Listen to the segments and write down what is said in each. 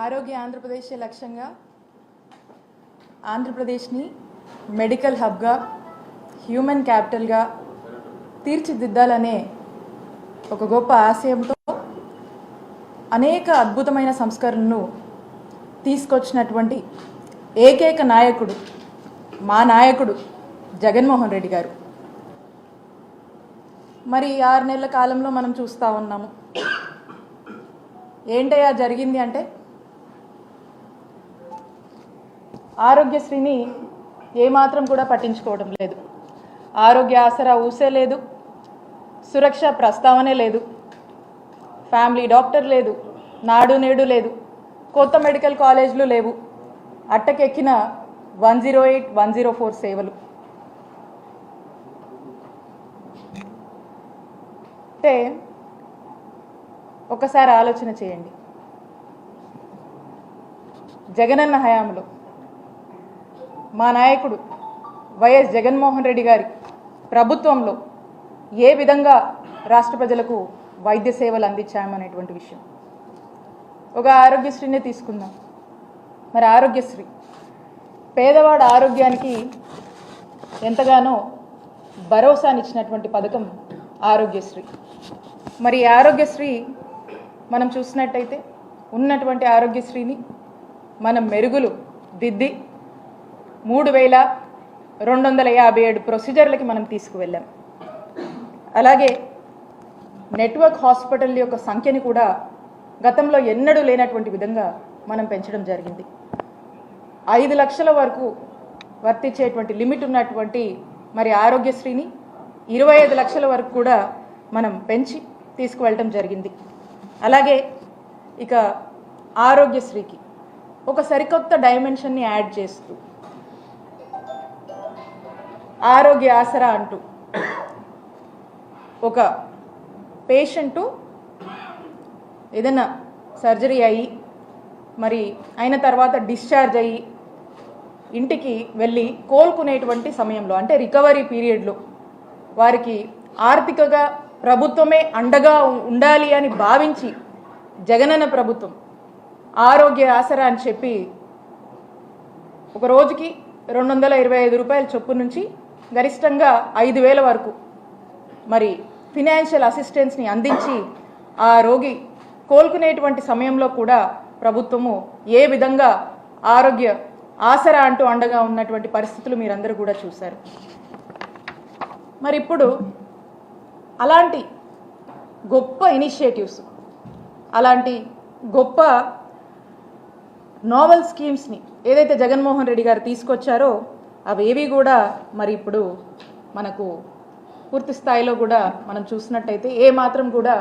ఆరోగ్య ఆంధ్రప్రదేశ్ లక్ష్యంగా ఆంధ్రప్రదేశ్ని మెడికల్ హబ్గా హ్యూమన్ క్యాపిటల్గా తీర్చిదిద్దాలనే ఒక గొప్ప ఆశయంతో అనేక అద్భుతమైన సంస్కరణను తీసుకొచ్చినటువంటి ఏకైక నాయకుడు మా నాయకుడు జగన్మోహన్ రెడ్డి గారు. మరి ఆరు నెలల కాలంలో మనం చూస్తూ ఉన్నాము. ఏంటయ్యా జరిగింది అంటే ఆరోగ్యశ్రీని ఏమాత్రం కూడా పట్టించుకోవడం లేదు. ఆరోగ్య ఆసరా ఊసే లేదు. సురక్ష ప్రస్తావనే లేదు. ఫ్యామిలీ డాక్టర్ లేదు. నాడు నేడు లేదు. కొత్త మెడికల్ కాలేజీలు లేవు. అట్టకెక్కిన one zero eight one zero four సేవలు. అంటే ఒకసారి ఆలోచన చేయండి. జగనన్న హయాంలో మా నాయకుడు వైఎస్ జగన్మోహన్ రెడ్డి గారి ప్రభుత్వంలో ఏ విధంగా రాష్ట్ర ప్రజలకు వైద్య సేవలు అందించామనేటువంటి విషయం. ఒక ఆరోగ్యశ్రీనే తీసుకుందాం. మరి ఆరోగ్యశ్రీ పేదవాడ ఆరోగ్యానికి ఎంతగానో భరోసానిచ్చినటువంటి పథకం ఆరోగ్యశ్రీ. మరి ఆరోగ్యశ్రీ మనం చూసినట్టయితే ఉన్నటువంటి ఆరోగ్యశ్రీని మనం మెరుగులు దిద్ది మూడు వేల రెండు వందల యాభై ఏడు ప్రొసీజర్లకి మనం తీసుకువెళ్ళాం. అలాగే నెట్వర్క్ హాస్పిటల్ యొక్క సంఖ్యని కూడా గతంలో ఎన్నడూ లేనటువంటి విధంగా మనం పెంచడం జరిగింది. ఐదు లక్షల వరకు వర్తించేటువంటి లిమిట్ ఉన్నటువంటి మరి ఆరోగ్యశ్రీని ఇరవై ఐదు లక్షల వరకు కూడా మనం పెంచి తీసుకువెళ్ళటం జరిగింది. అలాగే ఇక ఆరోగ్యశ్రీకి ఒక సరికొత్త డైమెన్షన్ని యాడ్ చేస్తూ ఆరోగ్య ఆసరా అంటూ. ఒక పేషెంటు ఏదైనా సర్జరీ అయ్యి మరి అయిన తర్వాత డిశ్చార్జ్ అయ్యి ఇంటికి వెళ్ళి కోలుకునేటువంటి సమయంలో అంటే రికవరీ పీరియడ్లో వారికి ఆర్థికగా ప్రభుత్వమే అండగా ఉండాలి అని భావించి జగనన్న ప్రభుత్వం ఆరోగ్య ఆసరా అని చెప్పి ఒక రోజుకి రెండు వందల ఇరవై ఐదు రూపాయల చొప్పు నుంచి గరిష్టంగా ఐదు వేల వరకు. మరి ఫినాన్షియల్ అసిస్టెన్స్ని అందించి ఆ రోగి కోలుకునేటువంటి సమయంలో కూడా ప్రభుత్వము ఏ విధంగా ఆరోగ్య ఆసరా అంటూ అండగా ఉన్నటువంటి పరిస్థితులు మీరందరూ కూడా చూశారు. మరి ఇప్పుడు అలాంటి గొప్ప ఇనిషియేటివ్స్ అలాంటి గొప్ప నోవెల్ స్కీమ్స్ని ఏదైతే జగన్మోహన్ రెడ్డి గారు తీసుకొచ్చారో అవేవి కూడా మరి ఇప్పుడు మనకు పూర్తి స్థాయిలో కూడా మనం చూసినట్టయితే ఏ మాత్రం కూడా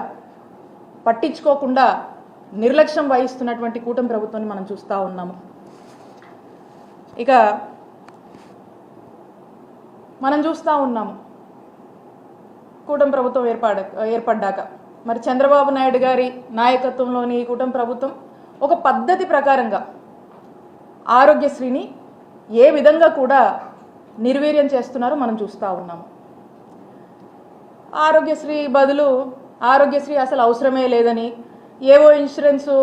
పట్టించుకోకుండా నిర్లక్ష్యం వహిస్తున్నటువంటి కూటమి ప్రభుత్వాన్ని మనం చూస్తూ ఉన్నాము. ఇక మనం చూస్తూ ఉన్నాము కూటమి ప్రభుత్వం ఏర్పడ ఏర్పడ్డాక. మరి చంద్రబాబు నాయుడు గారి నాయకత్వంలోని ఈ కూటమి ప్రభుత్వం ఒక పద్ధతి ప్రకారంగా ఆరోగ్యశ్రీని ఏ విధంగా కూడా నిర్వీర్యం చేస్తున్నారో మనం చూస్తూ ఉన్నాము. ఆరోగ్యశ్రీ బదులు ఆరోగ్యశ్రీ అసలు అవసరమే లేదని ఏవో ఇన్సూరెన్సు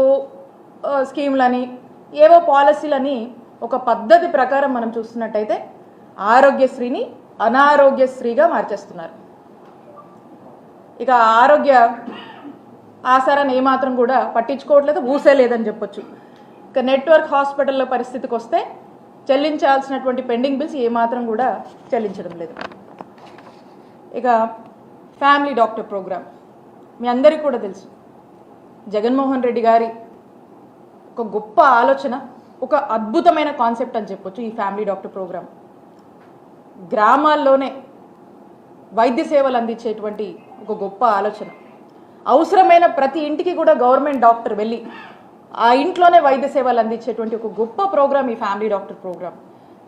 స్కీములని స్కీమ్లని ఏవో పాలసీలని ఒక పద్ధతి ప్రకారం మనం చూస్తున్నట్టయితే ఆరోగ్యశ్రీని అనారోగ్యశ్రీగా మార్చేస్తున్నారు. ఇక ఆరోగ్య ఆసారాన్ని ఏమాత్రం కూడా పట్టించుకోవట్లేదు ఊసే లేదని చెప్పొచ్చు. ఇక నెట్వర్క్ హాస్పిటల్లో పరిస్థితికి వస్తే చెల్లించాల్సినటువంటి పెండింగ్ బిల్స్ ఏమాత్రం కూడా చెల్లించడం లేదు. ఇక ఫ్యామిలీ డాక్టర్ ప్రోగ్రామ్ మీ అందరికీ కూడా తెలుసు. జగన్మోహన్ రెడ్డి గారి ఒక గొప్ప ఆలోచన ఒక అద్భుతమైన కాన్సెప్ట్ అని చెప్పొచ్చు ఈ ఫ్యామిలీ డాక్టర్ ప్రోగ్రామ్ గ్రామాల్లోనే వైద్య సేవలు అందించేటువంటి ఒక గొప్ప ఆలోచన. అవసరమైన ప్రతి ఇంటికి కూడా గవర్నమెంట్ డాక్టర్ వెళ్ళి ఆ ఇంట్లోనే వైద్య సేవలు అందించేటువంటి ఒక గొప్ప ప్రోగ్రామ్ ఈ ఫ్యామిలీ డాక్టర్ ప్రోగ్రామ్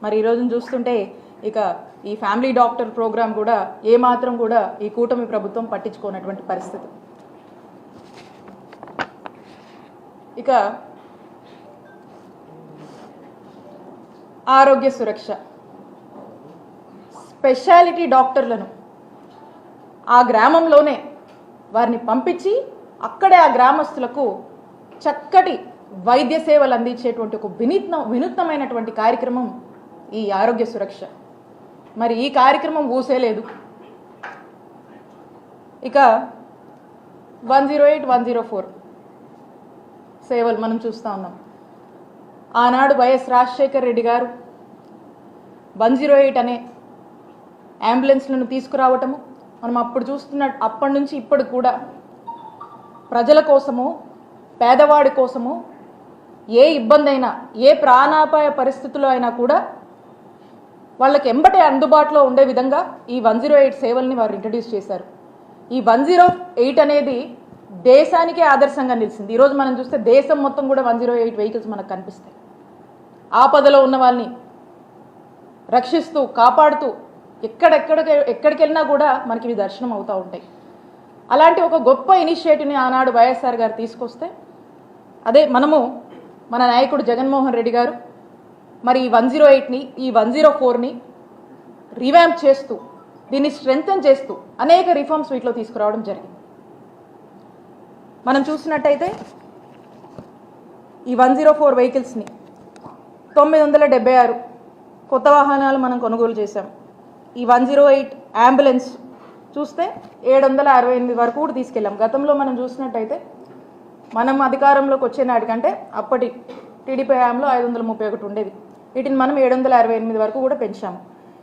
మరి ఈ రోజున చూస్తుంటే ఇక ఈ ఫ్యామిలీ డాక్టర్ ప్రోగ్రాం కూడా ఏమాత్రం కూడా ఈ కూటమి ప్రభుత్వం పట్టించుకోనటువంటి పరిస్థితి. ఇక ఆరోగ్య సురక్ష. స్పెషాలిటీ డాక్టర్లను ఆ గ్రామంలోనే వారిని పంపించి అక్కడే ఆ గ్రామస్తులకు చక్కటి వైద్య సేవలు అందించేటువంటి ఒక వినూత్న వినూత్నమైనటువంటి కార్యక్రమం ఈ ఆరోగ్య సురక్ష. మరి ఈ కార్యక్రమం ఊసేలేదు. ఇక one zero eight one zero four సేవలు మనం చూస్తూ ఉన్నాం. ఆనాడు వైఎస్ రాజశేఖర్ రెడ్డి గారు వన్ జీరో ఎయిట్ అనే అంబులెన్స్లను తీసుకురావటము మనం అప్పుడు చూస్తున్న అప్పటి నుంచి ఇప్పుడు కూడా ప్రజల కోసము పేదవాడి కోసము ఏ ఇబ్బంది అయినా ఏ ప్రాణాపాయ పరిస్థితుల్లో అయినా కూడా వాళ్ళకి ఎంబటే అందుబాటులో ఉండే విధంగా ఈ వన్ జీరో ఎయిట్ సేవల్ని వారు ఇంట్రడ్యూస్ చేశారు. ఈ వన్ జీరో ఎయిట్ అనేది దేశానికే ఆదర్శంగా నిలిచింది. ఈరోజు మనం చూస్తే దేశం మొత్తం కూడా వన్ జీరో ఎయిట్ వెహికల్స్ మనకు కనిపిస్తాయి. ఆపదలో ఉన్న వాళ్ళని రక్షిస్తూ కాపాడుతూ ఎక్కడెక్కడికి ఎక్కడికి వెళ్ళినా కూడా మనకి ఇవి దర్శనం అవుతూ ఉంటాయి. అలాంటి ఒక గొప్ప ఇనిషియేటివ్ని ఆనాడు వైఎస్ఆర్ గారు తీసుకొస్తే అదే మనము మన నాయకుడు జగన్మోహన్ రెడ్డి గారు మరి ఈ వన్ జీరో ఎయిట్ని ఈ వన్ జీరో ఫోర్ని రివ్యాంప్ చేస్తూ దీన్ని స్ట్రెంగ్తన్ చేస్తూ అనేక రిఫార్మ్స్ వీటిలో తీసుకురావడం జరిగింది. మనం చూసినట్టయితే ఈ వన్ జీరో ఫోర్ వెహికల్స్ని తొమ్మిది వందల డెబ్బై ఆరు కొత్త వాహనాలు మనం కొనుగోలు చేశాం. ఈ వన్ జీరో ఎయిట్ అంబులెన్స్ చూస్తే ఏడు వందల అరవై ఎనిమిది వరకు కూడా తీసుకెళ్ళాం. గతంలో మనం చూసినట్టయితే మనం అధికారంలోకి వచ్చే నాటికంటే అప్పటి టీడీపీ హయాంలో ఐదు వందల ముప్పై ఒకటి ఉండేది వీటిని మనం ఏడు వందల అరవై ఎనిమిది వరకు కూడా పెంచాము.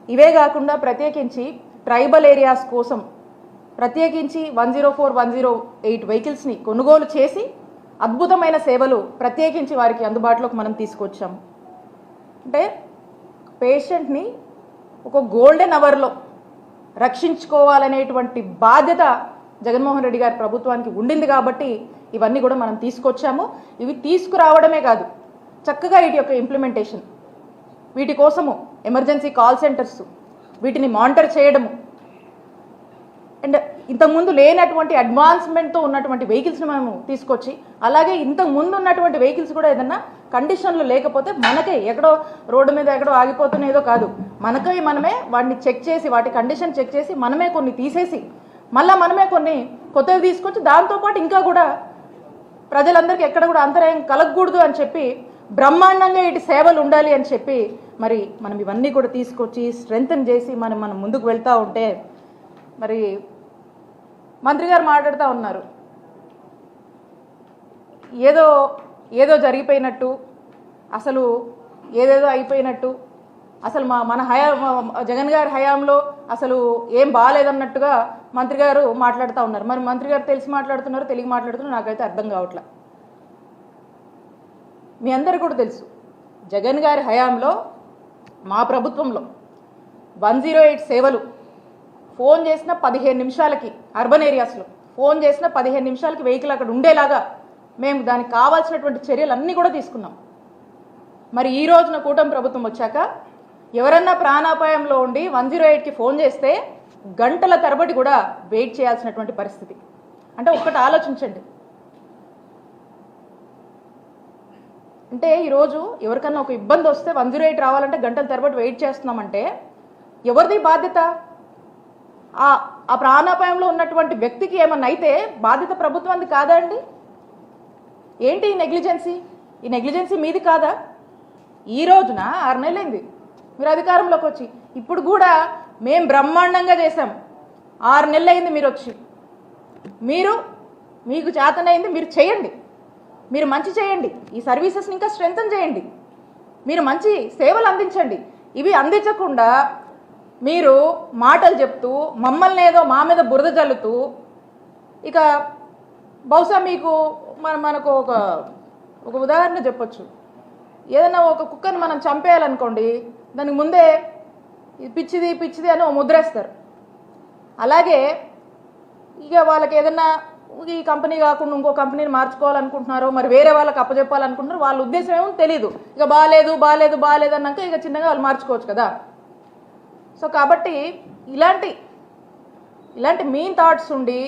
ఇవే కాకుండా ప్రత్యేకించి ట్రైబల్ ఏరియాస్ కోసం ప్రత్యేకించి one zero four one zero eight వెహికల్స్ని కొనుగోలు చేసి అద్భుతమైన సేవలు ప్రత్యేకించి వారికి అందుబాటులోకి మనం తీసుకొచ్చాము అంటే పేషెంట్ని ఒక గోల్డెన్ అవర్లో రక్షించుకోవాలనేటువంటి బాధ్యత జగన్మోహన్ రెడ్డి గారి ప్రభుత్వానికి ఉండింది కాబట్టి ఇవన్నీ కూడా మనం తీసుకొచ్చాము. ఇవి తీసుకురావడమే కాదు చక్కగా వీటి యొక్క ఇంప్లిమెంటేషన్ వీటి కోసము ఎమర్జెన్సీ కాల్ సెంటర్స్ వీటిని మానిటర్ చేయడము. అండ్ ఇంతకుముందు లేనటువంటి అడ్వాన్స్మెంట్తో ఉన్నటువంటి వెహికల్స్ని మనము తీసుకొచ్చి అలాగే ఇంతకు ముందు ఉన్నటువంటి వెహికల్స్ కూడా ఏదన్నా కండిషన్లు లేకపోతే మనకే ఎక్కడో రోడ్డు మీద ఎక్కడో ఆగిపోతున్నదో కాదు. మనకే మనమే వాటిని చెక్ చేసి వాటి కండిషన్ చెక్ చేసి మనమే కొన్ని తీసేసి మళ్ళీ మనమే కొన్ని కొత్తవి తీసుకొచ్చి దాంతోపాటు ఇంకా కూడా ప్రజలందరికీ ఎక్కడ కూడా అంతరాయం కలగకూడదు అని చెప్పి బ్రహ్మాండంగా ఇటు సేవలు ఉండాలి అని చెప్పి మరి మనం ఇవన్నీ కూడా తీసుకొచ్చి స్ట్రెంగ్తన్ చేసి మనం మనం ముందుకు వెళ్తూ ఉంటే మరి మంత్రి గారు మాట్లాడుతూ ఉన్నారు. ఏదో ఏదో జరిగిపోయినట్టు అసలు ఏదేదో అయిపోయినట్టు అసలు మా మన హయా జగన్ గారి హయాంలో అసలు ఏం బాగాలేదన్నట్టుగా మంత్రి గారు మాట్లాడుతూ ఉన్నారు. మరి మంత్రి గారు తెలిసి మాట్లాడుతున్నారు తెలుగు మాట్లాడుతున్నారు నాకైతే అర్థం కావట్లే. మీ అందరికీ కూడా తెలుసు జగన్ గారి హయాంలో మా ప్రభుత్వంలో వన్ జీరో ఎయిట్ సేవలు ఫోన్ చేసిన పదిహేను నిమిషాలకి అర్బన్ ఏరియాస్లో ఫోన్ చేసిన పదిహేను నిమిషాలకి వెహికల్ అక్కడ ఉండేలాగా మేము దానికి కావాల్సినటువంటి చర్యలు అన్నీ కూడా తీసుకున్నాం. మరి ఈ రోజున కూటమి ప్రభుత్వం వచ్చాక ఎవరన్నా ప్రాణాపాయంలో ఉండి వన్ జీరో ఎయిట్కి ఫోన్ చేస్తే గంటల తరబడి కూడా వెయిట్ చేయాల్సినటువంటి పరిస్థితి. అంటే ఒక్కటి ఆలోచించండి. అంటే ఈరోజు ఎవరికన్నా ఒక ఇబ్బంది వస్తే వన్ జీరో ఎయిట్ రావాలంటే గంటల తరబడి వెయిట్ చేస్తున్నామంటే ఎవరిది బాధ్యత? ఆ ఆ ప్రాణాపాయంలో ఉన్నటువంటి వ్యక్తికి ఏమన్నా అయితే బాధ్యత ప్రభుత్వానికి కాదా అండి? ఏంటి ఈ నెగ్లిజెన్సీ? ఈ నెగ్లిజెన్సీ మీది కాదా? ఈ రోజున ఆరు నెలలైంది. మీరు అధికారంలోకి వచ్చి. ఇప్పుడు కూడా మేము బ్రహ్మాండంగా చేశాం. ఆరు నెలలైంది మీరు వచ్చి. మీరు మీకు చేతనైంది మీరు చేయండి. మీరు మంచి చేయండి. ఈ సర్వీసెస్ని ఇంకా స్ట్రెంగ్తన్ చేయండి. మీరు మంచి సేవలు అందించండి. ఇవి అందించకుండా మీరు మాటలు చెప్తూ మమ్మల్ని ఏదో మా మీద బురద జల్లుతూ ఇక బహుశా మీకు మన మనకు ఒక ఒక ఉదాహరణ చెప్పొచ్చు. ఏదైనా ఒక కుక్కని మనం చంపేయాలనుకోండి దానికి ముందే ఇది పిచ్చిది పిచ్చిది అని ముద్రేస్తారు. అలాగే ఇక వాళ్ళకి ఏదన్నా ఈ కంపెనీ కాకుండా ఇంకో కంపెనీని మార్చుకోవాలనుకుంటున్నారో మరి వేరే వాళ్ళకి అప్పచెప్పాలనుకుంటున్నారు వాళ్ళ ఉద్దేశం ఏమో తెలియదు ఇక బాగాలేదు బాగాలేదు బాగాలేదు అన్నాక ఇక చిన్నగా వాళ్ళు మార్చుకోవచ్చు కదా. సో కాబట్టి ఇలాంటి ఇలాంటి మీన్ థాట్స్ ఉండి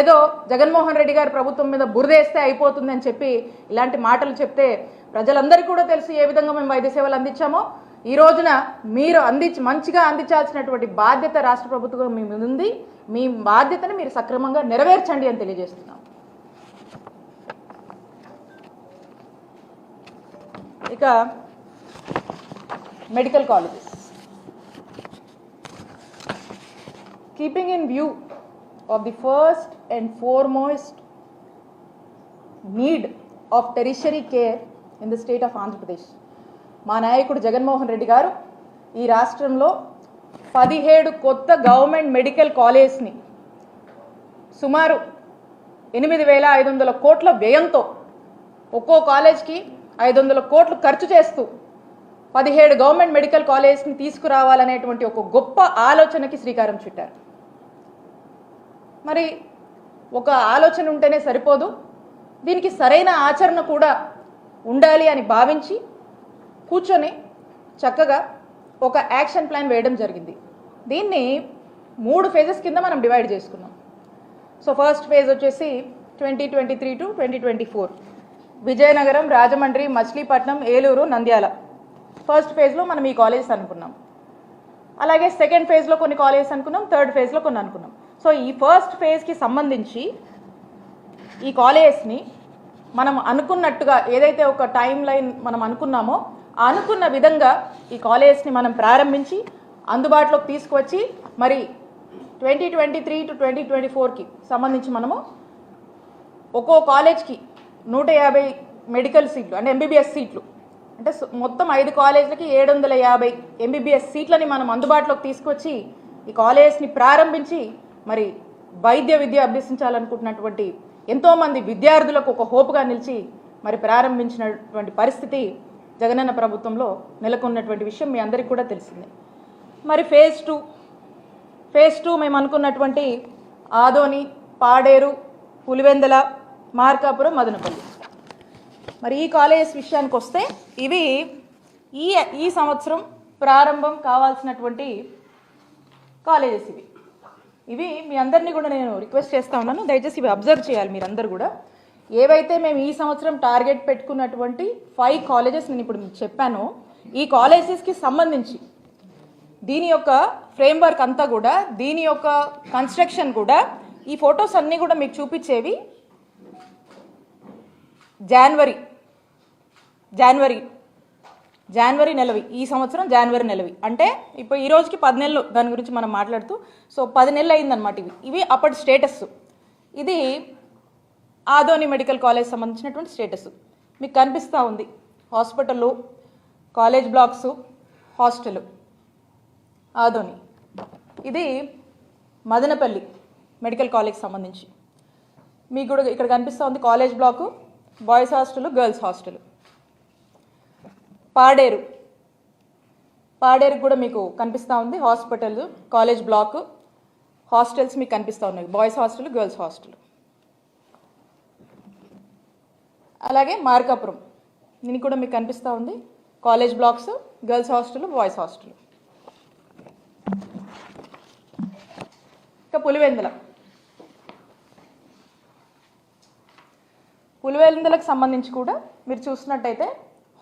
ఏదో జగన్మోహన్ రెడ్డి గారి ప్రభుత్వం మీద బురదేస్తే అయిపోతుంది అని చెప్పి ఇలాంటి మాటలు చెప్తే ప్రజలందరికీ కూడా తెలిసి ఏ విధంగా మేము వైద్య సేవలు అందించామో. ఈ రోజున మీరు అందించి మంచిగా అందించాల్సినటువంటి బాధ్యత రాష్ట్ర ప్రభుత్వం మీ ముందుంది ఉంది. మీ బాధ్యతను మీరు సక్రమంగా నెరవేర్చండి అని తెలియజేస్తున్నాం. ఇక medical colleges. Keeping in view of the first and foremost need of tertiary care in the state of Andhra Pradesh. మా నాయకుడు జగన్మోహన్ రెడ్డి గారు ఈ రాష్ట్రంలో పదిహేడు కొత్త గవర్నమెంట్ మెడికల్ కాలేజ్ని సుమారు ఎనిమిది వేల ఐదు వందల కోట్ల వ్యయంతో ఒక్కో కాలేజ్కి ఐదు వందల కోట్లు ఖర్చు చేస్తూ పదిహేడు గవర్నమెంట్ మెడికల్ కాలేజ్ని తీసుకురావాలనేటువంటి ఒక గొప్ప ఆలోచనకి శ్రీకారం చుట్టారు. మరి ఒక ఆలోచన ఉంటేనే సరిపోదు. దీనికి సరైన ఆచరణ కూడా ఉండాలి అని భావించి కూర్చొని చక్కగా ఒక యాక్షన్ ప్లాన్ వేయడం జరిగింది. దీన్ని మూడు ఫేజెస్ కింద మనం డివైడ్ చేసుకున్నాం. సో ఫస్ట్ ఫేజ్ వచ్చేసి twenty twenty three to twenty twenty four Vizianagaram Rajahmundry Machilipatnam Eluru Nandyal. First ఫేజ్లో మనం ఈ కాలేజెస్ అనుకున్నాం. అలాగే సెకండ్ ఫేజ్లో కొన్ని కాలేజెస్ అనుకున్నాం థర్డ్ ఫేజ్లో కొన్ని అనుకున్నాం. సో ఈ ఫస్ట్ ఫేజ్కి సంబంధించి ఈ కాలేజెస్ని మనం అనుకున్నట్టుగా ఏదైతే ఒక టైం లైన్ మనం అనుకున్నామో అనుకున్న విధంగా ఈ కాలేజ్ని మనం ప్రారంభించి అందుబాటులోకి తీసుకువచ్చి మరి twenty twenty three to twenty twenty ఫోర్కి సంబంధించి మనము ఒక్కో కాలేజ్కి నూట యాభై మెడికల్ సీట్లు అంటే ఎంబీబీఎస్ సీట్లు. అంటే మొత్తం ఐదు కాలేజీలకి ఏడు వందల యాభై ఎంబీబీఎస్ సీట్లని మనం అందుబాటులోకి తీసుకొచ్చి ఈ కాలేజ్ని ప్రారంభించి మరి వైద్య విద్య అభ్యసించాలనుకుంటున్నటువంటి ఎంతోమంది విద్యార్థులకు ఒక హోప్గా నిలిచి మరి ప్రారంభించినటువంటి పరిస్థితి జగనన్న ప్రభుత్వంలో నెలకొన్నటువంటి విషయం మీ అందరికీ కూడా తెలిసిందే. మరి ఫేజ్ టూ ఫేజ్ టూ మేము అనుకున్నటువంటి ఆదోని పాడేరు పులివెందల మార్కాపురం మదనపల్లి. మరి ఈ కాలేజెస్ విషయానికి వస్తే ఇవి ఈ ఈ సంవత్సరం ప్రారంభం కావాల్సినటువంటి కాలేజెస్ ఇవి. ఇవి మీ అందరినీ కూడా నేను రిక్వెస్ట్ చేస్తా ఉన్నాను. దయచేసి ఇవి అబ్జర్వ్ చేయాలి మీరందరూ కూడా. ఏవైతే మేము ఈ సంవత్సరం టార్గెట్ పెట్టుకున్నటువంటి ఫైవ్ కాలేజెస్ నేను ఇప్పుడు మీకు చెప్పాను ఈ కాలేజెస్కి సంబంధించి దీని యొక్క ఫ్రేమ్వర్క్ అంతా కూడా దీని యొక్క కన్స్ట్రక్షన్ కూడా ఈ ఫొటోస్ అన్నీ కూడా మీకు చూపించేవి జనవరి జనవరి జనవరి నెలవి. ఈ సంవత్సరం జనవరి నెలవి. అంటే ఇప్పుడు ఈ రోజుకి పది నెలలు దాని గురించి మనం మాట్లాడుతూ సో పది నెలలు అయిందనమాట ఇవి. ఇవి అప్పటి స్టేటస్ ఇది ఆదోని మెడికల్ కాలేజ్ సంబంధించినటువంటి స్టేటస్ మీకు కనిపిస్తూ ఉంది. Hospital college blocks hostel. Adoni. ఇది మదనపల్లి మెడికల్ కాలేజ్ సంబంధించి. మీకు కూడా ఇక్కడ కనిపిస్తూ ఉంది college block boys hostel girls hostel. Paderu. Paderu కూడా మీకు కనిపిస్తూ ఉంది. హాస్పిటల్ కాలేజ్ బ్లాక్ హాస్టల్స్ మీకు కనిపిస్తూ ఉన్నాయి. Boys hostel girls hostel. అలాగే మార్కాపురం. దీనికి కూడా మీకు కనిపిస్తూ ఉంది. College blocks girls hostel boys hostel. ఇంకా పులివెందుల. పులివెందులకు సంబంధించి కూడా మీరు చూసినట్టయితే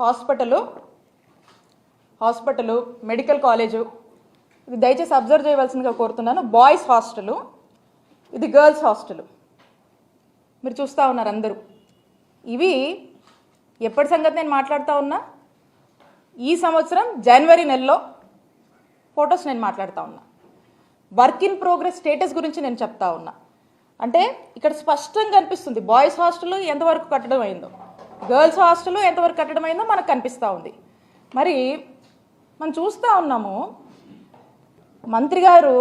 హాస్పిటలు హాస్పిటలు మెడికల్ కాలేజు ఇది దయచేసి అబ్జర్వ్ చేయవలసిందిగా కోరుతున్నాను. బాయ్స్ హాస్టల్ ఇది గర్ల్స్ హాస్టల్. మీరు చూస్తూ ఉన్నారు అందరూ. ఇవి ఎప్పటి సంగతి నేను మాట్లాడుతూ ఉన్నా? ఈ సంవత్సరం జనవరి నెలలో ఫొటోస్ నేను మాట్లాడుతూ ఉన్నా. వర్క్ ఇన్ ప్రోగ్రెస్ స్టేటస్ గురించి నేను చెప్తా ఉన్నా. అంటే ఇక్కడ స్పష్టంగా కనిపిస్తుంది బాయ్స్ హాస్టల్ ఎంతవరకు కట్టడం అయిందో. గర్ల్స్ హాస్టల్ ఎంతవరకు కట్టడం అయిందో మనకు కనిపిస్తూ ఉంది. మరి మనం చూస్తూ ఉన్నాము మంత్రి గారు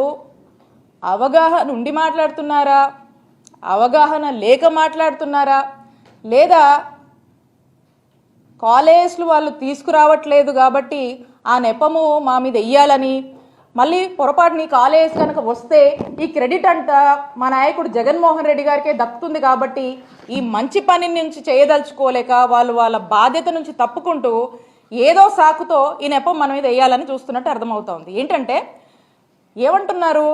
అవగాహన ఉండి మాట్లాడుతున్నారా? అవగాహన లేక మాట్లాడుతున్నారా? లేదా కాలేజ్లు వాళ్ళు తీసుకురావట్లేదు కాబట్టి ఆ నెపము మా మీద వెయ్యాలని మళ్ళీ పొరపాటుని కాలేజ్ కనుక వస్తే ఈ క్రెడిట్ అంతా మా నాయకుడు జగన్మోహన్ రెడ్డి గారికే దక్కుతుంది కాబట్టి ఈ మంచి పని నుంచి చేయదలుచుకోలేక వాళ్ళు వాళ్ళ బాధ్యత నుంచి తప్పుకుంటూ ఏదో సాకుతో ఈ నెపం మన మీద వేయాలని చూస్తున్నట్టు అర్థమవుతోంది. ఏంటంటే ఏమంటున్నారు?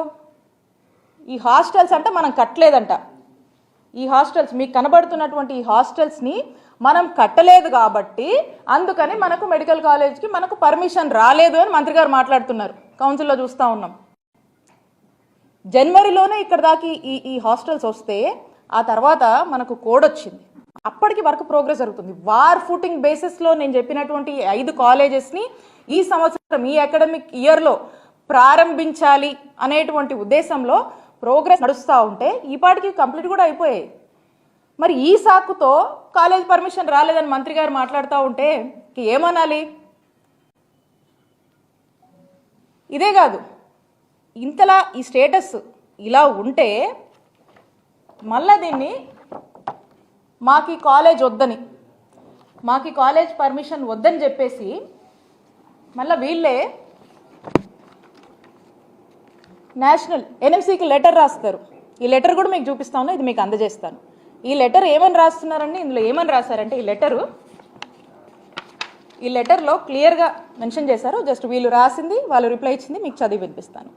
ఈ హాస్టల్స్ అంటే మనం కట్టలేదంట. ఈ హాస్టల్స్ మీకు కనబడుతున్నటువంటి ఈ హాస్టల్స్ని మనం కట్టలేదు కాబట్టి అందుకని మనకు మెడికల్ కాలేజ్కి మనకు పర్మిషన్ రాలేదు అని మంత్రి గారు మాట్లాడుతున్నారు. కౌన్సిల్లో చూస్తూ ఉన్నాం. జనవరిలోనే ఇక్కడ దాకా ఈ ఈ హాస్టల్స్ వస్తే ఆ తర్వాత మనకు కోడ్ వచ్చింది. అప్పటికి వర్క్ ప్రోగ్రెస్ జరుగుతుంది. వార్ ఫుటింగ్ బేసిస్లో నేను చెప్పినటువంటి ఐదు కాలేజెస్ని ఈ సంవత్సరం ఈ అకాడమిక్ ఇయర్లో ప్రారంభించాలి అనేటువంటి ఉద్దేశంలో ప్రోగ్రెస్ నడుస్తూ ఉంటే ఈ పాటికి కంప్లీట్ కూడా అయిపోయాయి. మరి ఈ సాకుతో కాలేజ్ పర్మిషన్ రాలేదని మంత్రి గారు మాట్లాడుతూ ఉంటే ఏమనాలి ఇదే కాదు ఇంతలా ఈ స్టేటస్ ఇలా ఉంటే మళ్ళా దీన్ని మాకు ఈ కాలేజ్ వద్దని మాకు కాలేజ్ పర్మిషన్ వద్దని చెప్పేసి మళ్ళీ వీళ్ళే నేషనల్ ఎన్ఎంసీకి లెటర్ రాస్తారు. ఈ లెటర్ కూడా మీకు చూపిస్తాను ఇది మీకు అందజేస్తాను. ఈ లెటర్ ఏమని రాస్తున్నారండి? ఇందులో ఏమని రాశారంటే ఈ లెటరు ఈ లెటర్లో క్లియర్గా మెన్షన్ చేశారు. జస్ట్ వీళ్ళు రాసింది వాళ్ళు రిప్లై ఇచ్చింది మీకు చదివి వినిపిస్తాను.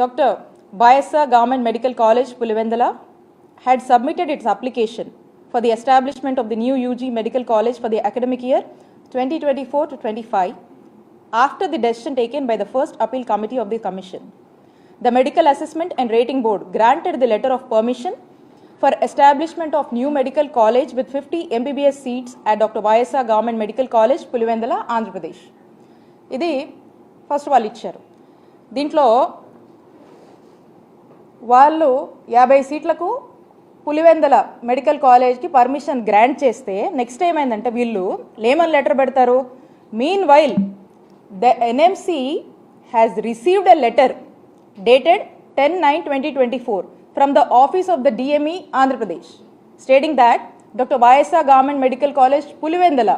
Doctor బాయసా government medical college Pulivendula had submitted its application for the establishment of the new UG medical college for the academic year twenty twenty four to twenty five after the decision taken by the first appeal committee of the commission. The Medical Assessment and Rating Board granted the letter of permission for establishment of new medical college with 50 MBBS seats at Dr. Vyasa Government Medical College, Pulivendala, Andhra Pradesh. ఇది first వాళ్ళు ఇచ్చారు దీంట్లో వాళ్ళు యాభై సీట్లకు Pulivendula medical కాలేజ్కి permission grant చేస్తే next ఏమైందంటే వీళ్ళు లేమన్ లెటర్ పెడతారు meanwhile The NMC has received a letter dated ten nine twenty twenty four from the office of the DME Andhra Pradesh stating that doctor YSR government medical college Pulivendula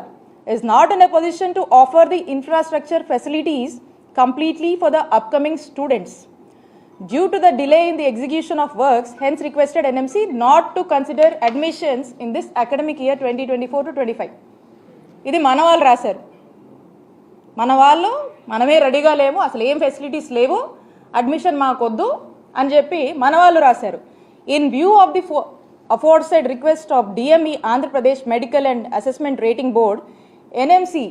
is not in a position to offer the infrastructure facilities completely for the upcoming students. Due to the delay in the execution of works, hence requested NMC not to consider admissions in this academic year 2024 to 25. ఇది మన వాళ్ళు రాశారు మన వాళ్ళు మనమే రెడీగా లేము అసలు ఏం ఫెసిలిటీస్ లేవు అడ్మిషన్ మాకొద్దు అని చెప్పి మన వాళ్ళు రాశారు. ఇన్ వ్యూ ఆఫ్ ది ఫో అఫోర్సైడ్ request of DME Andhra Pradesh medical and assessment rating board NMC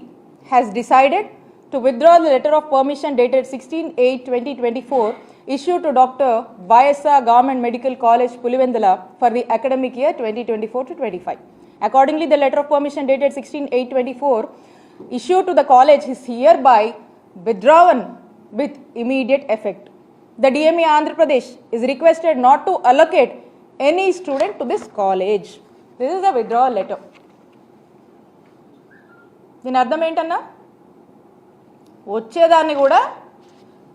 has decided to withdraw the letter of permission dated sixteen eight twenty twenty four issued to doctor YSR government medical college Pulivendula for the academic year twenty twenty four to twenty five Accordingly, the letter of permission dated 16-8-24 issued to the college is hereby withdrawn with immediate effect. The DME Andhra Pradesh is requested not to allocate any student to this college. This is the withdrawal letter. దీని అర్థం ఏంటన్నా వచ్చేదాన్ని కూడా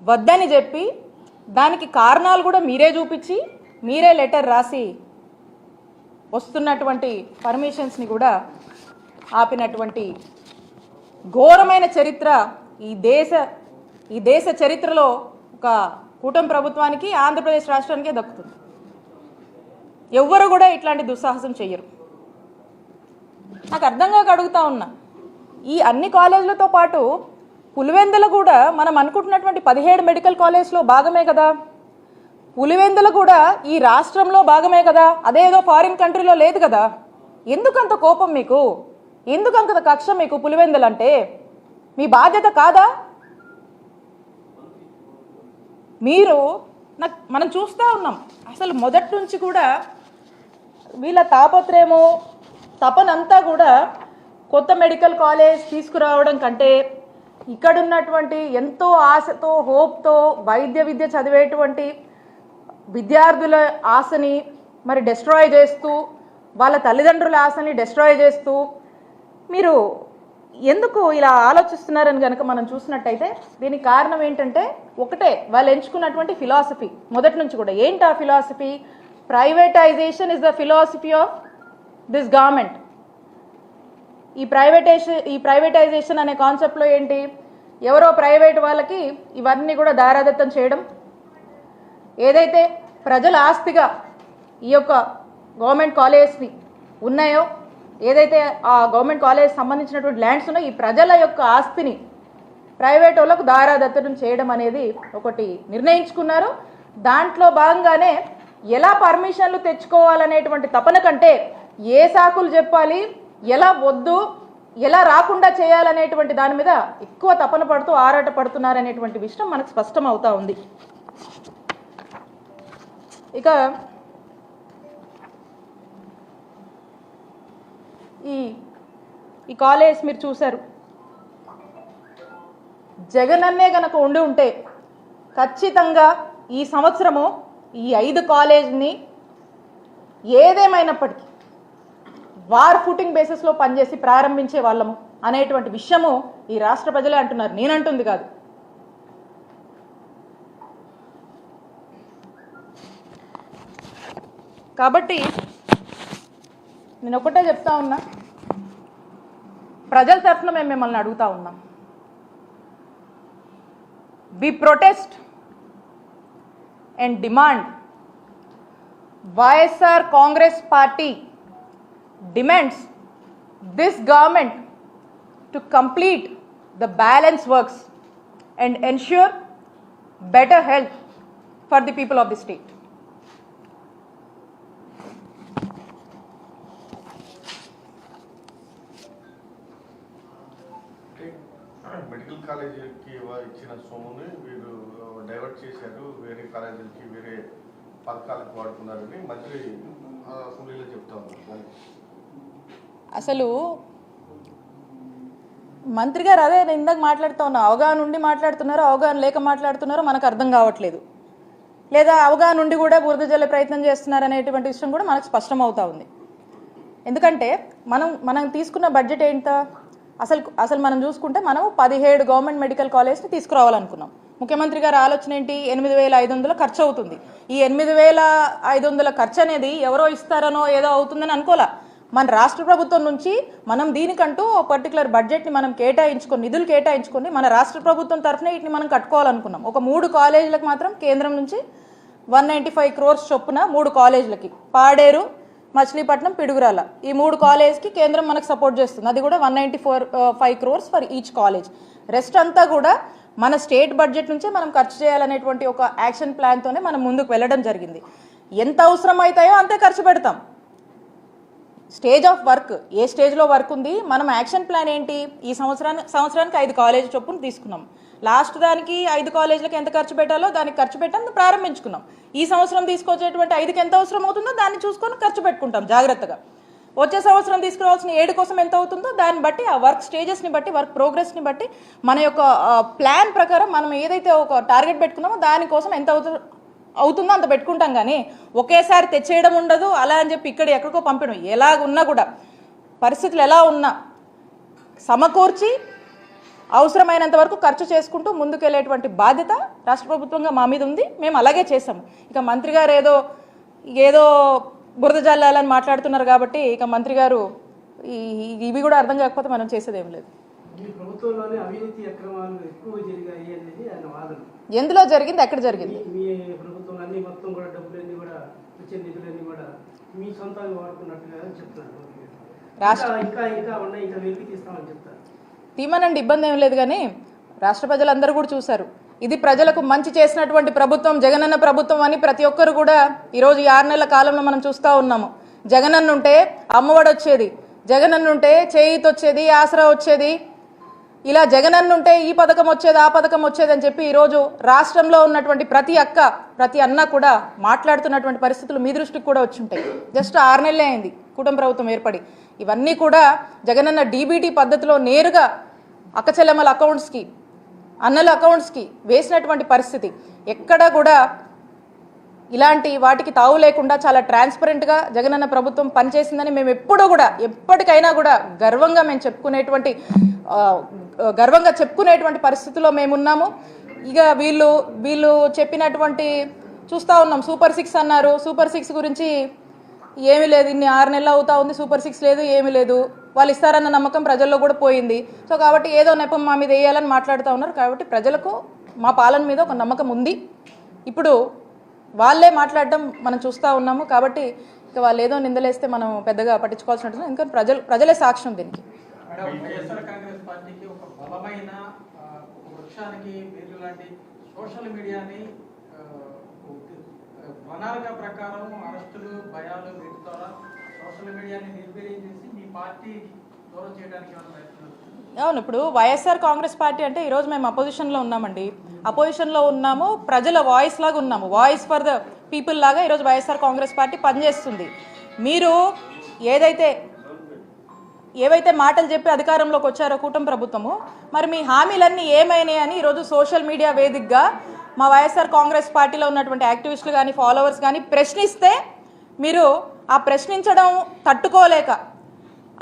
వద్దని చెప్పి దానికి కారణాలు కూడా మీరే చూపించి మీరే లెటర్ రాసి వస్తున్నటువంటి పర్మిషన్స్ని కూడా ఆపినటువంటి ఘోరమైన చరిత్ర ఈ దేశ ఈ దేశ చరిత్రలో ఒక కూటమి ప్రభుత్వానికి ఆంధ్రప్రదేశ్ రాష్ట్రానికే దక్కుతుంది. ఎవ్వరు కూడా ఇట్లాంటి దుస్సాహసం చెయ్యరు. నాకు అర్థం కాక అడుగుతా ఉన్నా. ఈ అన్ని కాలేజీలతో పాటు పులివెందుల కూడా మనం అనుకుంటున్నటువంటి పదిహేడు మెడికల్ కాలేజ్లో భాగమే కదా. పులివెందులు కూడా ఈ రాష్ట్రంలో భాగమే కదా. అదేదో ఫారిన్ కంట్రీలో లేదు కదా. ఎందుకంత కోపం మీకు? ఎందుకంత కక్ష మీకు పులివెందులు అంటే మీ బాధ్యత కాదా? మీరు నాకు మనం చూస్తూ ఉన్నాం. అసలు మొదటి నుంచి కూడా వీళ్ళ తాపత్రయము తపనంతా కూడా కొత్త మెడికల్ కాలేజ్ తీసుకురావడం కంటే ఇక్కడ ఉన్నటువంటి ఎంతో ఆశతో హోప్తో వైద్య విద్య చదివేటువంటి విద్యార్థుల ఆశని మరి డెస్ట్రాయ్ చేస్తూ వాళ్ళ తల్లిదండ్రుల ఆశని డెస్ట్రాయ్ చేస్తూ మీరు ఎందుకు ఇలా ఆలోచిస్తున్నారని కనుక మనం చూసినట్టయితే దీనికి కారణం ఏంటంటే ఒకటే వాళ్ళు ఎంచుకున్నటువంటి ఫిలాసఫీ మొదటి నుంచి కూడా. ఏంటి ఆ philosophy privatisation is the philosophy of this government ఈ ప్రైవేటైజేషన్ ఈ ప్రైవేటైజేషన్ అనే కాన్సెప్ట్లో ఏంటి? ఎవరో ప్రైవేట్ వాళ్ళకి ఇవన్నీ కూడా దారాదత్తం చేయడం. ఏదైతే ప్రజల ఆస్తిగా ఈ యొక్క గవర్నమెంట్ కాలేజెస్ని ఉన్నాయో ఏదైతే ఆ గవర్నమెంట్ కాలేజ్ సంబంధించినటువంటి ల్యాండ్స్ ఉన్నాయో ఈ ప్రజల యొక్క ఆస్తిని ప్రైవేట్ వాళ్ళకు దారాదత్తనం చేయడం అనేది ఒకటి నిర్ణయించుకున్నారు. దాంట్లో భాగంగానే ఎలా పర్మిషన్లు తెచ్చుకోవాలనేటువంటి తపన కంటే ఏ సాకులు చెప్పాలి ఎలా వద్దు ఎలా రాకుండా చేయాలనేటువంటి దాని మీద ఎక్కువ తపన పడుతూ ఆరాట పడుతున్నారనేటువంటి విషయం మనకు స్పష్టం అవుతా ఉంది. ఇక ఈ ఈ కాలేజ్ మీరు చూశారు. జగనన్నే గనక ఉండి ఉంటే ఖచ్చితంగా ఈ సంవత్సరము ఈ ఐదు కాలేజ్ని ఏదేమైనప్పటికీ వార్ ఫుటింగ్ బేసిస్లో పనిచేసి ప్రారంభించే వాళ్ళము అనేటువంటి విషయము ఈ రాష్ట్ర ప్రజలే అంటున్నారు. నేనంటుంది కాదు. కాబట్టి నేను ఒకటే చెప్తా ఉన్నా ప్రజల తరఫున మేము మిమ్మల్ని అడుగుతా ఉన్నాం we protest and demand YSR Congress party demands this government to complete the balance works and ensure better health for the people of the state అంటే మెడికల్ కాలేజీకి ఇచ్చిన సొమ్ముని వీరు డైవర్ట్ చేశారు. వేరే కాలేజీలకి వేరే పథకాలకు వాడుకున్నారని మంత్రి అసెంబ్లీలో చెప్తా ఉన్నారు. అసలు మంత్రి గారు అదే నేను ఇందాక మాట్లాడుతూ ఉన్నా. అవగాహన ఉండి మాట్లాడుతున్నారో అవగాహన లేక మాట్లాడుతున్నారో మనకు అర్థం కావట్లేదు. లేదా అవగాహన ఉండి కూడా బురద జల్లే ప్రయత్నం చేస్తున్నారు అనేటువంటి విషయం కూడా మనకు స్పష్టం అవుతా ఉంది. ఎందుకంటే మనం మనం తీసుకున్న బడ్జెట్ ఏంటో అసలు అసలు మనం చూసుకుంటే మనం పదిహేడు గవర్నమెంట్ మెడికల్ కాలేజ్ని తీసుకురావాలనుకున్నాం. ముఖ్యమంత్రి గారి ఆలోచన ఏంటి? ఎనిమిది వేల ఐదు వందల ఖర్చు అవుతుంది. ఈ ఎనిమిది వేల ఐదు వందల ఖర్చు అనేది ఎవరో ఇస్తారనో ఏదో అవుతుందని అనుకోలే. మన రాష్ట్ర ప్రభుత్వం నుంచి మనం దీనికంటూ పర్టికులర్ బడ్జెట్ని మనం కేటాయించుకొని నిధులు కేటాయించుకొని మన రాష్ట్ర ప్రభుత్వం తరఫున వీటిని మనం కట్టుకోవాలనుకున్నాం. ఒక మూడు కాలేజీలకు మాత్రం కేంద్రం నుంచి వన్ నైంటీ ఫైవ్ క్రోర్స్ చొప్పున మూడు కాలేజీలకి. పాడేరు మచిలీపట్నం పిడుగురాల. ఈ మూడు కాలేజ్కి కేంద్రం మనకు సపోర్ట్ చేస్తుంది. అది కూడా one ninety four five crores for each college rest అంతా కూడా మన స్టేట్ బడ్జెట్ నుంచే మనం ఖర్చు చేయాలనేటువంటి ఒక యాక్షన్ ప్లాన్తోనే మనం ముందుకు వెళ్ళడం జరిగింది. ఎంత అవసరం అవుతాయో అంతే ఖర్చు పెడతాం. స్టేజ్ ఆఫ్ వర్క్ ఏ స్టేజ్లో వర్క్ ఉంది? మనం యాక్షన్ ప్లాన్ ఏంటి? ఈ సంవత్సరానికి సంవత్సరానికి ఐదు కాలేజ్ చొప్పున తీసుకున్నాం. లాస్ట్ దానికి ఐదు కాలేజీలకు ఎంత ఖర్చు పెట్టాలో దానికి ఖర్చు పెట్టని ప్రారంభించుకున్నాం. ఈ సంవత్సరం తీసుకొచ్చేటువంటి ఐదుకి ఎంత అవసరం అవుతుందో దాన్ని చూసుకొని ఖర్చు పెట్టుకుంటాం జాగ్రత్తగా. వచ్చే సంవత్సరం తీసుకురావాల్సిన ఏడు కోసం ఎంత అవుతుందో దాన్ని బట్టి ఆ వర్క్ స్టేజెస్ని బట్టి వర్క్ ప్రోగ్రెస్ని బట్టి మన యొక్క ప్లాన్ ప్రకారం మనం ఏదైతే ఒక టార్గెట్ పెట్టుకున్నామో దానికోసం ఎంత అవుతుందో అవుతుందో అంత పెట్టుకుంటాం కానీ ఒకేసారి తెచ్చేయడం ఉండదు. అలా అని చెప్పి ఇక్కడ ఎక్కడికో పంపడం ఎలా ఉన్నా కూడా పరిస్థితులు ఎలా ఉన్నా సమకూర్చి అవసరమైనంత వరకు ఖర్చు చేసుకుంటూ ముందుకెళ్ళేటువంటి బాధ్యత రాష్ట్ర ప్రభుత్వంగా మా మీద ఉంది. మేము అలాగే చేసాము ఇక మంత్రి గారు ఏదో ఏదో బురద జల్లాలని మాట్లాడుతున్నారు కాబట్టి ఇక మంత్రి గారు ఇవి కూడా అర్థం కాకపోతే మనం చేసేది ఏం లేదు ఎందులో జరిగింది? ఎక్కడ జరిగింది? రాష్ట్ర- ఇంకా ఇంకా ఇంకా ఉన్నాయి ఇంకా వెలికి తీస్తామని చెప్తారు. తీమనండి ఇబ్బంది ఏం లేదు కానీ రాష్ట్ర ప్రజలందరూ కూడా చూశారు. ఇది ప్రజలకు మంచి చేసినటువంటి ప్రభుత్వం జగనన్న ప్రభుత్వం అని ప్రతి ఒక్కరు కూడా ఈరోజు ఈ ఆరు నెలల కాలంలో మనం చూస్తూ ఉన్నాము. జగనన్న ఉంటే అమ్మఒడి వచ్చేది జగనన్న ఉంటే చేయిత్ వచ్చేది ఆసరా వచ్చేది. ఇలా జగనన్న ఉంటే ఈ పథకం వచ్చేది ఆ పథకం వచ్చేది అని చెప్పి ఈరోజు రాష్ట్రంలో ఉన్నటువంటి ప్రతి అక్క ప్రతి అన్న కూడా మాట్లాడుతున్నటువంటి పరిస్థితులు మీ దృష్టికి కూడా వచ్చింటాయి జస్ట్ ఆరు నెలలే అయింది కుటుంబ ప్రభుత్వం ఏర్పడి. ఇవన్నీ కూడా జగనన్న డీబీటీ పద్ధతిలో నేరుగా అక్క చెల్లెమ్మల అకౌంట్స్కి అన్నల అకౌంట్స్కి వేసినటువంటి పరిస్థితి. ఎక్కడ కూడా ఇలాంటి వాటికి తావు లేకుండా చాలా ట్రాన్స్పరెంట్గా జగనన్న ప్రభుత్వం పనిచేసిందని మేము ఎప్పుడూ కూడా ఎప్పటికైనా కూడా గర్వంగా మేము చెప్పుకునేటువంటి గర్వంగా చెప్పుకునేటువంటి పరిస్థితిలో మేమున్నాము. ఇక వీళ్ళు వీళ్ళు చెప్పినటువంటి చూస్తూ ఉన్నాం. సూపర్ సిక్స్ అన్నారు. సూపర్ సిక్స్ గురించి ఏమీ లేదు. ఇన్ని ఆరు నెలలు అవుతా ఉంది. సూపర్ సిక్స్ లేదు ఏమీ లేదు. వాళ్ళు ఇస్తారన్న నమ్మకం ప్రజల్లో కూడా పోయింది. సో కాబట్టి ఏదో నెపం మా మీద వేయాలని మాట్లాడుతూ ఉన్నారు. కాబట్టి ప్రజలకు మా పాలన మీద ఒక నమ్మకం ఉంది. ఇప్పుడు వాళ్ళే మాట్లాడడం మనం చూస్తూ ఉన్నాము. కాబట్టి ఇక వాళ్ళు ఏదో నిందలేస్తే మనం పెద్దగా పట్టించుకోవాల్సిన ఎందుకంటే ప్రజలు ప్రజలే సాక్ష్యం దీనికి. సోషల్ మీడియాని ప్రణాళిక ప్రకారం అరెస్టులు భయాలు వీటి ద్వారా సోషల్ మీడియాని నిర్వీర్యం చేసి అవును ఇప్పుడు వైఎస్ఆర్ కాంగ్రెస్ పార్టీ అంటే ఈరోజు మేము అపోజిషన్లో ఉన్నామండి. అపోజిషన్లో ఉన్నాము ప్రజల వాయిస్ లాగా ఉన్నాము. వాయిస్ ఫర్ ద పీపుల్ లాగా ఈరోజు వైఎస్ఆర్ కాంగ్రెస్ పార్టీ పనిచేస్తుంది. మీరు ఏదైతే ఏవైతే మాటలు చెప్పి అధికారంలోకి వచ్చారో కూటమి ప్రభుత్వము మరి మీ హామీలన్నీ ఏమైనాయి అని ఈరోజు సోషల్ మీడియా వేదికగా మా వైఎస్ఆర్ కాంగ్రెస్ పార్టీలో ఉన్నటువంటి యాక్టివిస్టులు కానీ ఫాలోవర్స్ కానీ ప్రశ్నిస్తే మీరు ఆ ప్రశ్నించడం తట్టుకోలేక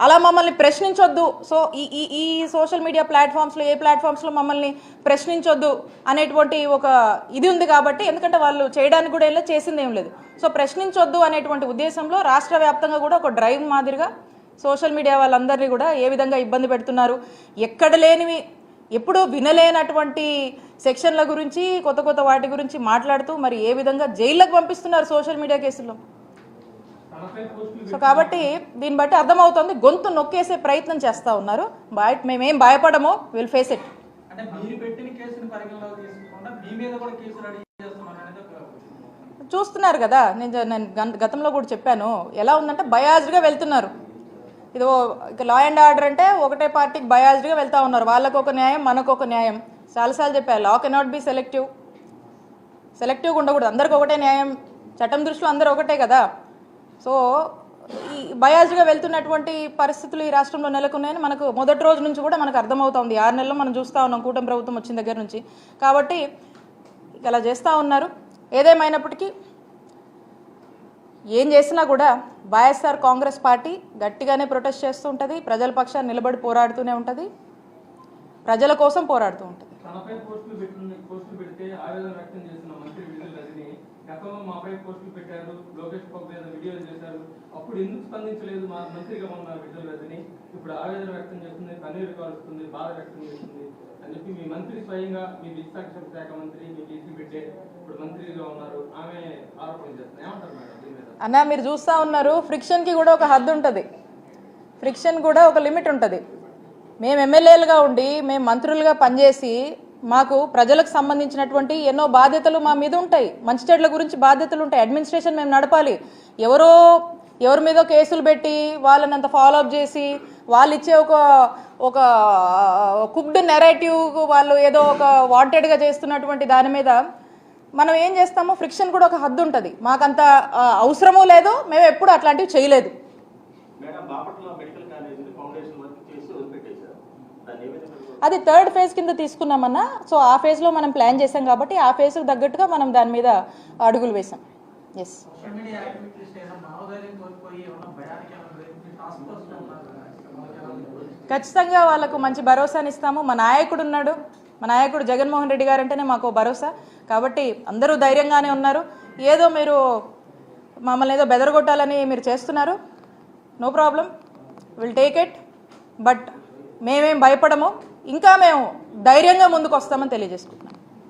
అలా మమ్మల్ని ప్రశ్నించొద్దు. సో ఈ ఈ ఈ సోషల్ మీడియా ప్లాట్ఫామ్స్లో ఏ ప్లాట్ఫామ్స్లో మమ్మల్ని ప్రశ్నించొద్దు అనేటువంటి ఒక ఇది ఉంది కాబట్టి ఎందుకంటే వాళ్ళు చేయడానికి కూడా వెళ్ళి చేసింది ఏం లేదు. సో ప్రశ్నించొద్దు అనేటువంటి ఉద్దేశంలో రాష్ట్ర వ్యాప్తంగా కూడా ఒక డ్రైవ్ మాదిరిగా సోషల్ మీడియా వాళ్ళందరినీ కూడా ఏ విధంగా ఇబ్బంది పెడుతున్నారు ఎక్కడ లేనివి ఎప్పుడూ వినలేనటువంటి సెక్షన్ల గురించి కొత్త కొత్త వాటి గురించి మాట్లాడుతూ మరి ఏ విధంగా జైళ్ళకు పంపిస్తున్నారు సోషల్ మీడియా కేసుల్లో? సో కాబట్టి దీన్ని బట్టి అర్థమవుతుంది గొంతు నొక్కేసే ప్రయత్నం చేస్తూ ఉన్నారు. బయ మేమేం భయపడము విల్ ఫేస్ ఇట్ చేస్తున్నారు కదా నేను నేను గతంలో కూడా చెప్పాను. ఎలా ఉందంటే బయాజ్డ్గా వెళ్తున్నారు. ఇది లా అండ్ ఆర్డర్ అంటే ఒకటే పార్టీకి బయాజ్డ్గా వెళ్తా ఉన్నారు. వాళ్ళకు ఒక న్యాయం మనకు ఒక న్యాయం. చాలాసార్లు చెప్పాను లా కెనాట్ బి సెలెక్టివ్ సెలెక్టివ్గా ఉండకూడదు. అందరికి ఒకటే న్యాయం. చట్టం దృష్టిలో అందరూ ఒకటే కదా. సో ఈ బయాజ్గా వెళ్తున్నటువంటి పరిస్థితులు ఈ రాష్ట్రంలో నెలకొన్నాయని మనకు మొదటి రోజు నుంచి కూడా మనకు అర్థమవుతోంది ఆరు నెలలు మనం చూస్తూ ఉన్నాం కూటమి ప్రభుత్వం వచ్చిన దగ్గర నుంచి. కాబట్టి ఇక అలా చేస్తూ ఉన్నారు. ఏదేమైనప్పటికీ ఏం చేసినా కూడా వైఎస్ఆర్ కాంగ్రెస్ పార్టీ గట్టిగానే ప్రొటెస్ట్ చేస్తూ ఉంటుంది. ప్రజల పక్షాన్ని నిలబడి పోరాడుతూనే ఉంటుంది. ప్రజల కోసం పోరాడుతూ ఉంటుంది. గతంలో మాపై పోస్టులు పెట్టారు లోకేష్ బాబు మీద వీడియోలు చేశారు. అప్పుడు ఎందుకు స్పందించలేదు మా మంత్రిగా ఉన్న విడుదల రజని ఇప్పుడు ఆవేదన వ్యక్తం చేస్తుంది కన్నీరు కాలుస్తుంది బాధ వ్యక్తం చేస్తుంది అని చెప్పి మీ మంత్రి స్వయంగా మీ విశాఖ శాఖ మంత్రి మీ కేసీ పెట్టే ఇప్పుడు మంత్రిగా ఉన్నారు. ఆమె ఆరోపణ చేస్తుంది ఏమంటారు మేడం దీని మీద? అన్న మీరు చూస్తూ ఉన్నారు ఫ్రిక్షన్కి కూడా ఒక హద్దు ఉంటుంది. ఫ్రిక్షన్ కూడా ఒక లిమిట్ ఉంటుంది. మేము ఎమ్మెల్యేలుగా ఉండి మేము మంత్రులుగా పనిచేసి మాకు ప్రజలకు సంబంధించినటువంటి ఎన్నో బాధ్యతలు మా మీద ఉంటాయి. మంచి చెడ్ల గురించి బాధ్యతలు ఉంటాయి. అడ్మినిస్ట్రేషన్ మేము నడపాలి. ఎవరో ఎవరి మీద కేసులు పెట్టి వాళ్ళని అంత ఫాలో అప్ చేసి వాళ్ళు ఇచ్చే ఒక ఒక కుక్డ్ నెరేటివ్ వాళ్ళు ఏదో ఒక వాంటెడ్గా చేస్తున్నటువంటి దాని మీద మనం ఏం చేస్తామో ఫ్రిక్షన్ కూడా ఒక హద్దు ఉంటుంది. మాకంత అవసరమూ లేదు. మేము ఎప్పుడు అట్లాంటివి చేయలేదు మేడం బాపట్ల మెడికల్ కాలేజీని ఫౌండేషన్ వర్క్ చేసి వదిలిపెట్టేశారు దాన్ని ఏ విధంగా అది థర్డ్ ఫేజ్ కింద తీసుకున్నామన్నా సో ఆ ఫేజ్లో మనం ప్లాన్ చేసాం కాబట్టి ఆ ఫేజ్కి తగ్గట్టుగా మనం దాని మీద అడుగులు వేసాం ఎస్? ఖచ్చితంగా వాళ్ళకు మంచి భరోసాని ఇస్తాము మా నాయకుడు ఉన్నాడు. మా నాయకుడు జగన్మోహన్ రెడ్డి గారు అంటేనే మాకు భరోసా. కాబట్టి అందరూ ధైర్యంగానే ఉన్నారు. ఏదో మీరు మమ్మల్ని ఏదో బెదరగొట్టాలని మీరు చేస్తున్నారు. No problem will take it but మేమేం భయపడము. ఇంకా మేము ధైర్యంగా ముందుకు వస్తామని తెలియజేసుకుంటున్నాం.